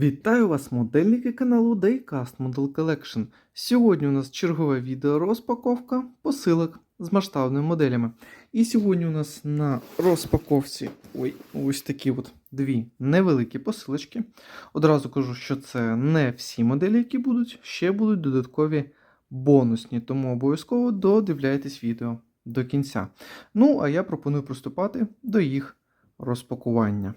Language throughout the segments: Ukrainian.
Вітаю вас, модельники каналу Daycast Model Collection. Сьогодні у нас чергове відео розпаковка посилок з масштабними моделями. І сьогодні у нас на розпаковці ой, ось такі от дві невеликі посилочки. Одразу кажу, що це не всі моделі, які будуть, ще будуть додаткові бонусні, тому обов'язково додивляйтесь відео до кінця. Ну, а я пропоную приступати до їх розпакування.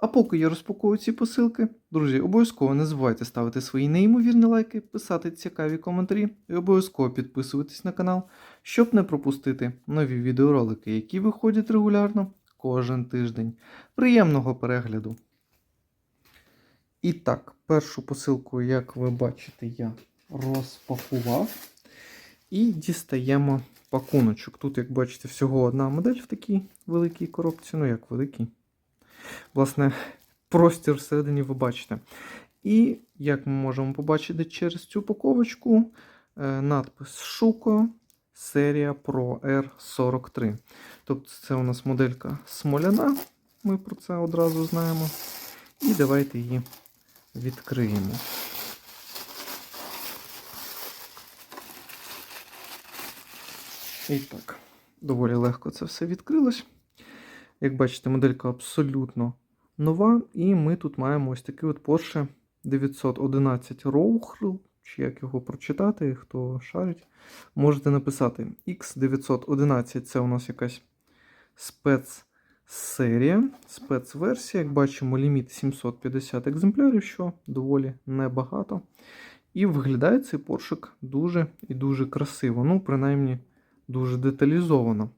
А поки я розпакую ці посилки, друзі, обов'язково не забувайте ставити свої неймовірні лайки, писати цікаві коментарі і обов'язково підписуватись на канал, щоб не пропустити нові відеоролики, які виходять регулярно кожен тиждень. Приємного перегляду! І так, першу посилку, як ви бачите, я розпакував. І дістаємо пакуночок. Тут, як бачите, всього одна модель в такій великій коробці, ну як великий. Власне, простір всередині ви бачите. І, як ми можемо побачити через цю упаковочку, е, надпис Шуко серія Pro R43. Тобто це у нас моделька смоляна, ми про це одразу знаємо. І давайте її відкриємо. І так, доволі легко це все відкрилось. Як бачите, моделька абсолютно нова, і ми тут маємо ось такий от Porsche 911 Rough, чи як його прочитати, хто шарить, можете написати. X911 це у нас якась спецсерія, спецверсія. Як бачимо, ліміт 750 екземплярів, що доволі небагато. І виглядає цей поршик дуже і дуже красиво. Ну, принаймні, дуже деталізовано.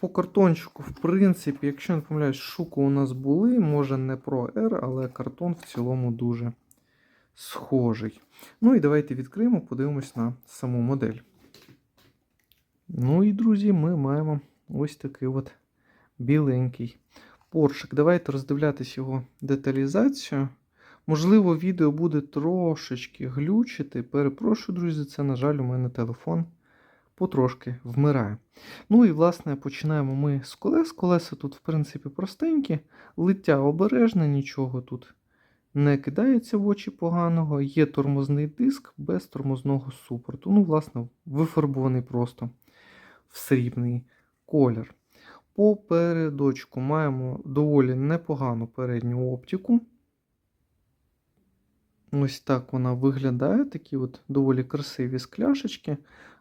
По картончику, в принципі, якщо не помиляюсь, шуку у нас були, може не про R, але картон в цілому дуже схожий. Ну і давайте відкриємо, подивимось на саму модель. Ну і, друзі, ми маємо ось такий от біленький поршик. Давайте роздивлятись його деталізацію. Можливо, відео буде трошечки глючити. Перепрошую, друзі, це, на жаль, у мене телефон потрошки вмирає. Ну і, власне, починаємо ми з колес. Колеса тут, в принципі, простенькі, лиття обережне, нічого тут не кидається в очі поганого. Є тормозний диск без тормозного супорту. Ну, власне, вифарбований просто в срібний колір. По передочку маємо доволі непогану передню оптику. Ось так вона виглядає, такі от доволі красиві скляшечки.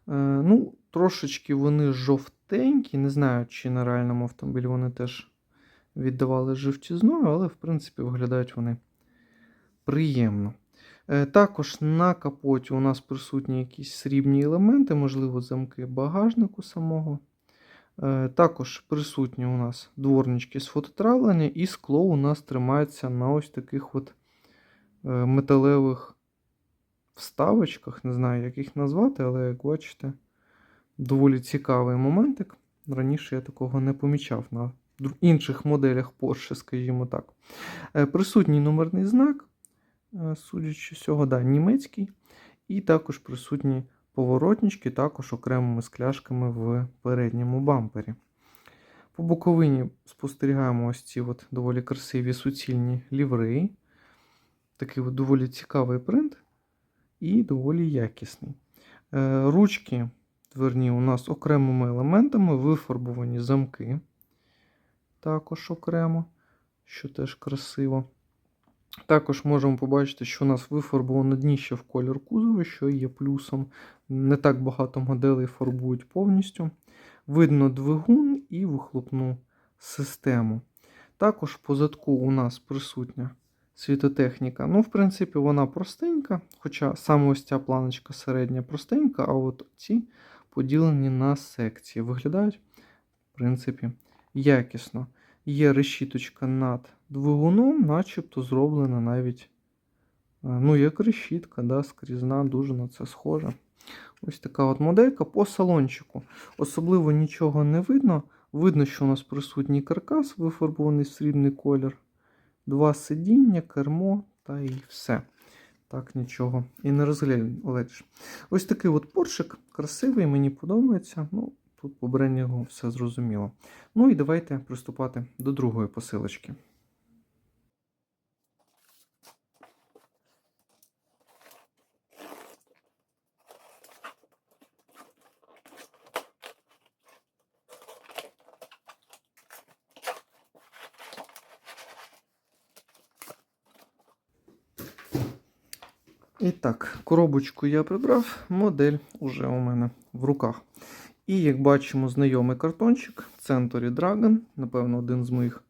Е, ну, Трошечки вони жовтенькі. Не знаю, чи на реальному автомобілі вони теж віддавали живтізною, але, в принципі, виглядають вони приємно. Е, також на капоті у нас присутні якісь срібні елементи, можливо, замки багажнику самого. Е, також присутні у нас дворнички з фототравлення, і скло у нас тримається на ось таких от металевих вставочках, не знаю, як їх назвати, але, як бачите, доволі цікавий моментик. Раніше я такого не помічав на інших моделях Porsche, скажімо так. Е, присутній номерний знак, е, судячи з цього, да, німецький. І також присутні поворотнички, також окремими скляшками в передньому бампері. По боковині спостерігаємо ось ці от доволі красиві суцільні лівреї. Такий от доволі цікавий принт і доволі якісний. Е, ручки дверні у нас окремими елементами, вифарбовані замки. Також окремо, що теж красиво. Також можемо побачити, що у нас вифарбовано дніще в колір кузова, що є плюсом. Не так багато моделей фарбують повністю. Видно двигун і вихлопну систему. Також по задку у нас присутня світотехніка. Ну, в принципі, вона простенька, хоча саме ось ця планочка середня простенька, а от ці поділені на секції. Виглядають, в принципі, якісно. Є решіточка над двигуном, начебто зроблена навіть, е, ну, як решітка, да, скрізна, дуже на це схожа. Ось така от моделька по салончику. Особливо нічого не видно. Видно, що у нас присутній каркас, вифарбований в срібний колір. Два сидіння, кермо та і все. Так, нічого. І не розглядиш. Ось такий от поршик, красивий, мені подобається. Ну, Тут по брендінгу все зрозуміло. Ну і давайте приступати до другої посилочки. І так, коробочку я прибрав, модель уже у мене в руках. І як бачимо, знайомий картончик Century Dragon, напевно, один з моїх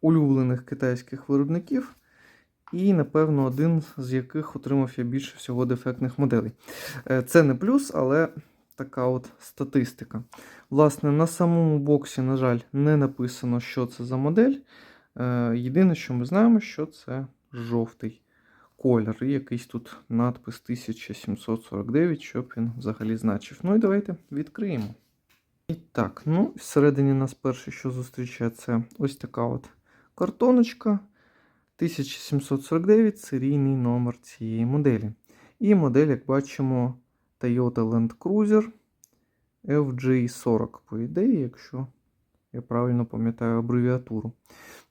улюблених китайських виробників. І, напевно, один з яких отримав я більше всього дефектних моделей. Е, Це не плюс, але така от статистика. Власне, на самому боксі, на жаль, не написано, що це за модель. Е, Єдине, що ми знаємо, що це жовтий колір. І якийсь тут надпис 1749, щоб він взагалі значив. Ну і давайте відкриємо. І так, ну, всередині нас перше, що зустрічає, це ось така от картоночка. 1749 серійний номер цієї моделі. І модель, як бачимо, Toyota Land Cruiser FJ40, по ідеї, якщо я правильно пам'ятаю абревіатуру.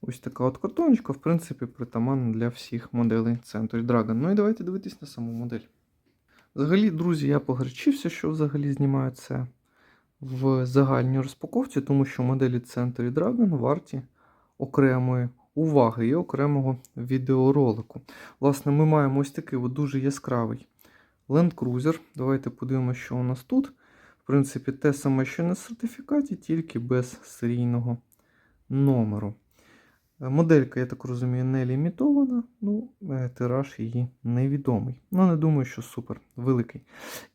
Ось така от картоночка, в принципі, притаманна для всіх моделей Century Dragon. Ну і давайте дивитись на саму модель. Взагалі, друзі, я погорчився, що взагалі знімаю в загальній розпаковці, тому що моделі Century Dragon варті окремої уваги і окремого відеоролику. Власне, ми маємо ось такий от дуже яскравий Land Cruiser. Давайте подивимося, що у нас тут. Принципі, те саме, що на сертифікаті, тільки без серійного номеру. Е, Моделька, я так розумію, не лімітована, ну, е, тираж її невідомий. Ну, не думаю, що супер великий.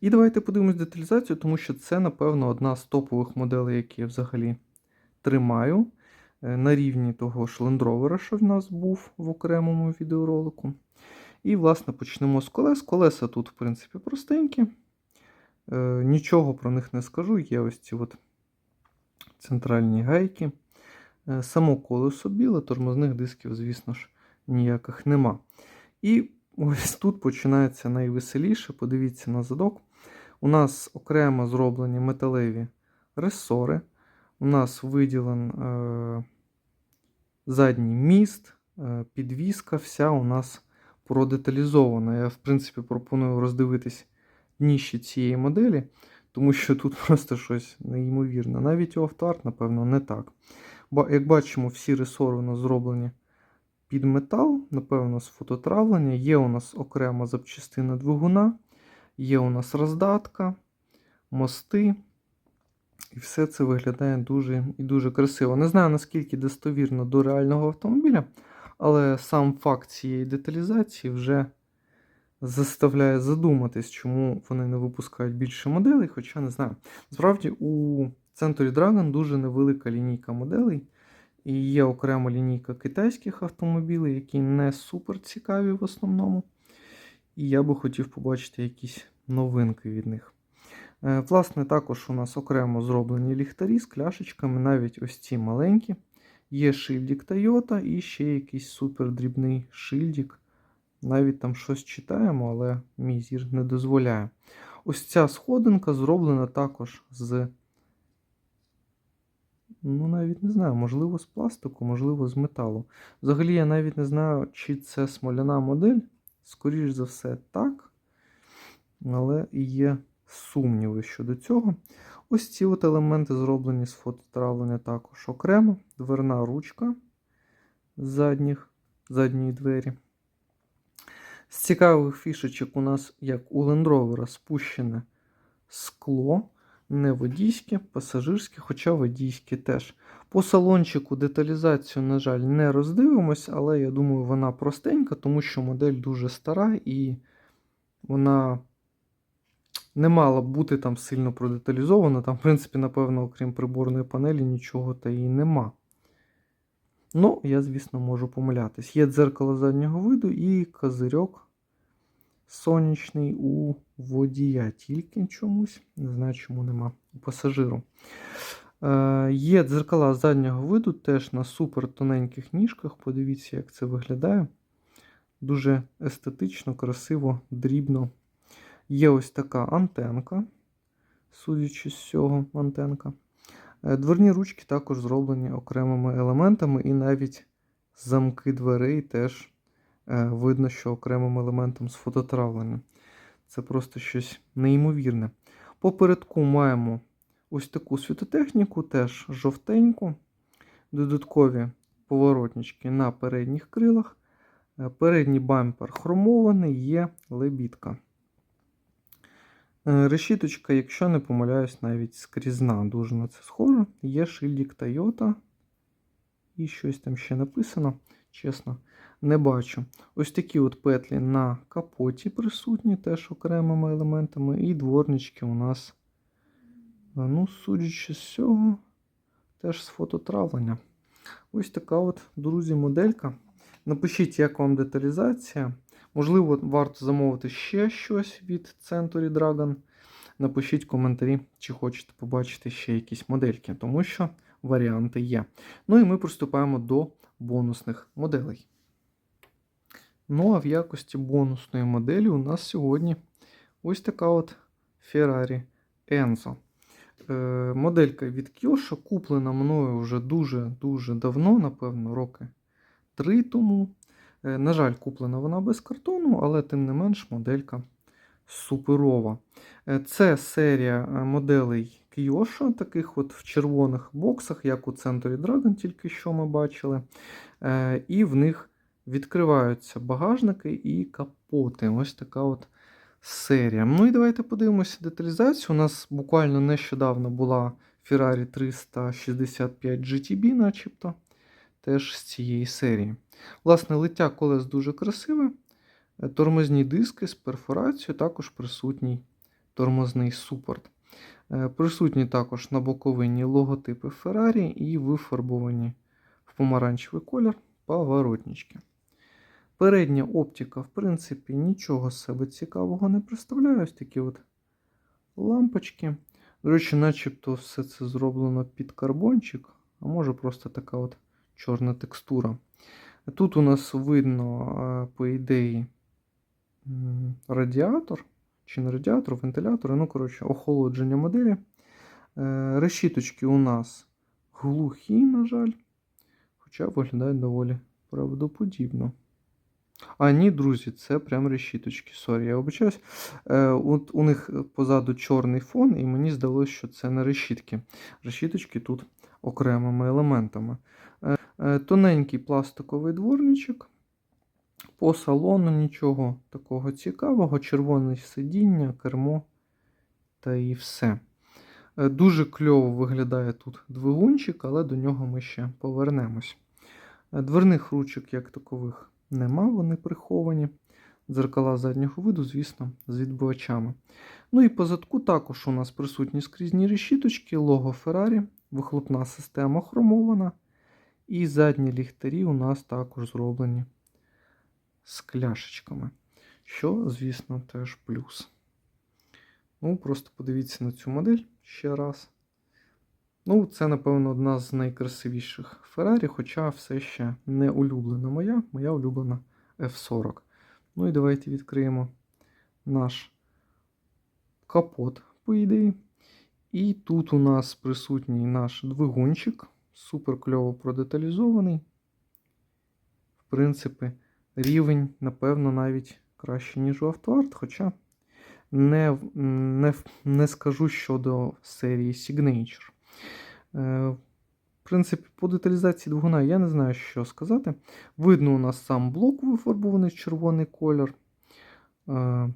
І давайте подивимось деталізацію, тому що це, напевно, одна з топових моделей, які я взагалі тримаю. е, На рівні того ж Land Rover, що в нас був в окремому відеоролику. І, власне, почнемо з колес. Колеса тут, в принципі, простенькі. Е, Нічого про них не скажу. Є ось ці от центральні гайки. Е, Само колесо біле, тормозних дисків, звісно ж, ніяких нема. І ось тут починається найвеселіше. Подивіться на задок. У нас окремо зроблені металеві ресори. У нас виділен е, задній міст, е, підвіска, вся у нас продеталізована. Я, в принципі, пропоную роздивитись дніще цієї моделі, тому що тут просто щось неймовірне. Навіть у автоарт, напевно, не так. Ба- Як бачимо, всі ресори у нас зроблені під метал, напевно, з фототравлення. Є у нас окрема запчастина двигуна, є у нас роздатка, мости. І все це виглядає дуже і дуже красиво. Не знаю, наскільки достовірно до реального автомобіля, але сам факт цієї деталізації вже заставляє задуматись, чому вони не випускають більше моделей, хоча не знаю. Справді, у Century Dragon дуже невелика лінійка моделей. І є окрема лінійка китайських автомобілів, які не супер цікаві в основному. І я би хотів побачити якісь новинки від них. Е, Власне, також у нас окремо зроблені ліхтарі з кляшечками, навіть ось ці маленькі. Є шильдик Toyota і ще якийсь супер дрібний шильдик. Навіть там щось читаємо, але мій зір не дозволяє. Ось ця сходинка зроблена також з. Ну, навіть не знаю, можливо, з пластику, можливо, з металу. Взагалі, я навіть не знаю, чи це смоляна модель. Скоріш за все, так. Але є сумніви щодо цього. Ось ці от елементи зроблені з фототравлення також окремо. Дверна ручка задніх, задньої двері. З цікавих фішечок у нас, як у Land Rover, спущене скло, не водійське, пасажирське, хоча водійське теж. По салончику деталізацію, на жаль, не роздивимось, але я думаю, вона простенька, тому що модель дуже стара і вона не мала б бути там сильно продеталізована. Там, в принципі, напевно, окрім приборної панелі, нічого та і нема. Ну, я, звісно, можу помилятись. Є дзеркало заднього виду і козирьок сонячний у водія. Тільки чомусь. Не знаю, чому нема у пасажиру. Е, є дзеркала заднього виду теж на супер тоненьких ніжках. Подивіться, як це виглядає. Дуже естетично, красиво, дрібно. Є ось така антенка, судячи з цього, антенка. Е, Дверні ручки також зроблені окремими елементами, і навіть замки дверей теж е, видно, що окремим елементом з фототравлення. Це просто щось неймовірне. Попередку маємо ось таку світотехніку, теж жовтеньку, додаткові поворотнички на передніх крилах, Е, Передній бампер хромований, є лебідка. Е, Решіточка, якщо не помиляюсь, навіть скрізна, дуже на це схоже. Є Toyota. І щось там ще написано, чесно, не бачу. Ось такі от петлі на капоті присутні, теж окремими елементами. І дворнички у нас, ну, судячи з цього, теж з фототравлення. Ось така от, друзі, моделька. Напишіть, як вам деталізація. Можливо, варто замовити ще щось від Century Dragon. Напишіть коментарі, чи хочете побачити ще якісь модельки, тому що варіанти є. Ну і ми приступаємо до бонусних моделей. Ну, а в якості бонусної моделі у нас сьогодні ось така от Ferrari Enzo. Е, моделька від Kyoshi куплена мною вже дуже-дуже давно, напевно, роки три тому. Е, На жаль, куплена вона без картону, але тим не менш моделька суперова. Е, Це серія е, моделей Kyoshi, таких от в червоних боксах, як у Century Dragon, тільки що ми бачили. І в них відкриваються багажники і капоти. Ось така от серія. Ну і давайте подивимося деталізацію. У нас буквально нещодавно була Ferrari 365 GTB, начебто, теж з цієї серії. Власне, лиття колес дуже красиве. Е, Тормозні диски з перфорацією, також присутній тормозний супорт. Е, Присутні також на боковині логотипи Ferrari і вифарбовані в помаранчевий колір поворотнички. Передня оптика, в принципі, нічого з себе цікавого не представляє. Ось такі от лампочки. До речі, начебто все це зроблено під карбончик, а може просто така от чорна текстура. Тут у нас видно, е, по ідеї, радіатор, чи не радіатор, вентилятор, ну, коротше, охолодження моделі. Е, Решіточки у нас глухі, на жаль, хоча виглядають доволі правдоподібно. А, ні, друзі, це прям решіточки. Сорі, я обичаюсь. Е, от у них позаду чорний фон, і мені здалося, що це не решітки. Решіточки тут окремими елементами. Е, тоненький пластиковий дворничок. По салону нічого такого цікавого. Червоне сидіння, кермо та і все. Е, Дуже кльово виглядає тут двигунчик, але до нього ми ще повернемось. Е, Дверних ручок, як такових, нема, вони приховані. Дзеркала заднього виду, звісно, з відбивачами. Ну і по задку також у нас присутні скрізні решіточки, лого Ferrari, вихлопна система хромована. І задні ліхтарі у нас також зроблені з кляшечками. Що, звісно, теж плюс. Ну, просто подивіться на цю модель ще раз. Ну, це, напевно, одна з найкрасивіших Ferrari, хоча все ще не улюблена моя, моя улюблена F40. Ну і давайте відкриємо наш капот, по ідеї. І тут у нас присутній наш двигунчик, супер кльово продеталізований. В принципі, рівень, напевно, навіть краще, ніж у автоарт, хоча не, не, не скажу щодо серії Signature. Е, В принципі, по деталізації двигуна я не знаю, що сказати. Видно, у нас сам блок вифарбований в червоний колір. Е,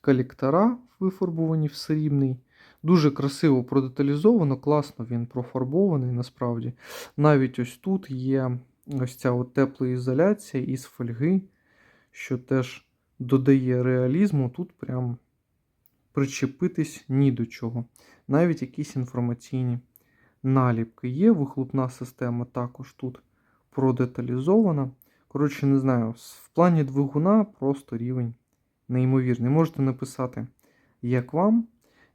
Колектора вифарбовані в срібний. Дуже красиво продеталізовано, класно він профарбований насправді. Навіть ось тут є ось ця от теплоізоляція із фольги, що теж додає реалізму. Тут прям причепитись ні до чого. Навіть якісь інформаційні наліпки є. Вихлопна система також тут продеталізована. Коротше, не знаю, в плані двигуна просто рівень неймовірний. Можете написати, як вам.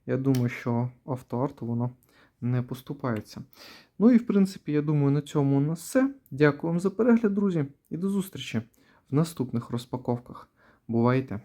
Я думаю, що автоарту воно не поступається. Ну і в принципі, я думаю, на цьому у нас все. Дякую вам за перегляд, друзі, і до зустрічі в наступних розпаковках. Бувайте!